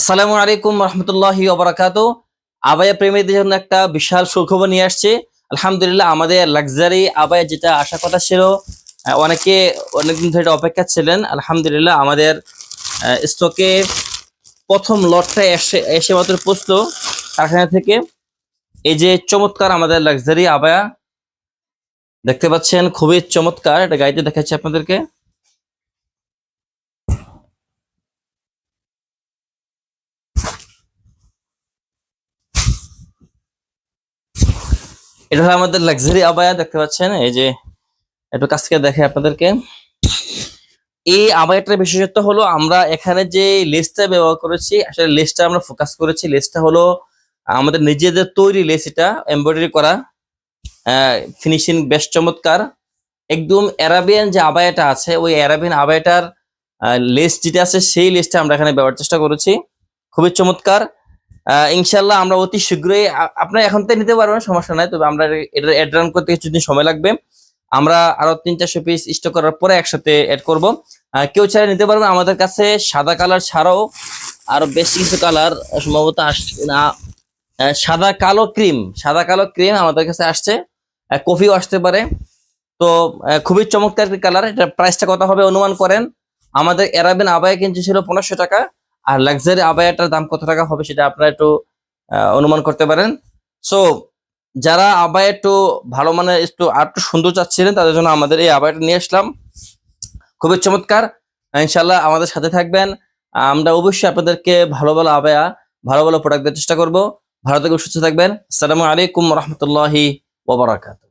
আসসালামু আলাইকুম রহমতুল্লাহি ওবরাকাত আবায়া প্রেমীদের জন্য একটা বিশাল সুখবর নিয়ে আসছে। আলহামদুলিল্লাহ আমাদের লাক্সারি আবায়া যেটা আশা কথা ছিল অনেকে অনেকদিন ধরে অপেক্ষা ছিলেন। আলহামদুলিল্লাহ আমাদের স্টকে প্রথম লটটা এসে এসে মাত্র পৌঁছলো কারখানা থেকে। এই যে চমৎকার আমাদের লাক্সারি আবায়া, দেখতে পাচ্ছেন, খুবই চমৎকার। এটা গাড়িতে দেখাচ্ছি আপনাদেরকে। এটা হলো আমাদের লাক্সারি আবায়া, দেখতে পাচ্ছেন? এই যে, একটু কাছ থেকে দেখে আপনাদেরকে। এই আবায়াটার বিশেষত্ব হলো, আমরা এখানে যে লেসটা ব্যবহার করেছি, আসলে লেসটা আমরা ফোকাস করেছি, লেসটা হলো আমাদের নিজেদের তৈরি লেস এটা এমব্রয়ডারি করা ফিনিশিং বেশ চমৎকার। একদম অ্যারাবিয়ান যে আবায়াটা আছে, ওই অ্যারাবিয়ান আবায়াটার লেস যেটা আছে, সেই লেসটা আমরা এখানে ব্যবহার চেষ্টা করেছি। খুবই চমৎকার। ইনশাল্লাহ আমরা অতি শীঘ্রই আপনার এখন তো নিতে পারবেন, সমস্যা নাই, তবে আমরা এটা অ্যাড রান করতে কিছুদিন সময় লাগবে। আমরা আরও তিন চারশো পিস স্টক করার পরে একসাথে অ্যাড করব। কেউ চাইলে নিতে পারবেন, আমাদের কাছে সাদা কালার ছাড়াও আরও বেশ কিছু কালার সম্ভবত আসছে না। সাদা কালো ক্রিম সাদা কালো ক্রিম আমাদের কাছে আসছে। কফিও আসতে পারে। তো খুবই চমৎকার একটি কালার এটা প্রাইসটা কত হবে অনুমান করেন। আমাদের এরাবেন আবায়া কিনছে ছিল পনেরোশো টাকা। আর লাক্সারি আবায়াটার দাম কত টাকা হবে সেটা আপনারা একটু অনুমান করতে পারেন। সো যারা আবায়া একটু ভালো মানের একটু আর একটু সুন্দর চাচ্ছিলেন, তাদের জন্য আমাদের এই আবায়াটা নিয়ে আসলাম। খুবই চমৎকার। ইনশাল্লাহ আমাদের সাথে থাকবেন। আমরা অবশ্যই আপনাদেরকে ভালো ভালো আবায়া, ভালো ভালো প্রোডাক্ট দেওয়ার চেষ্টা করব। ভালো থেকে সুস্থ থাকবেন। আসসালামু আলাইকুম রহমতুল্লাহি ওবরাকাত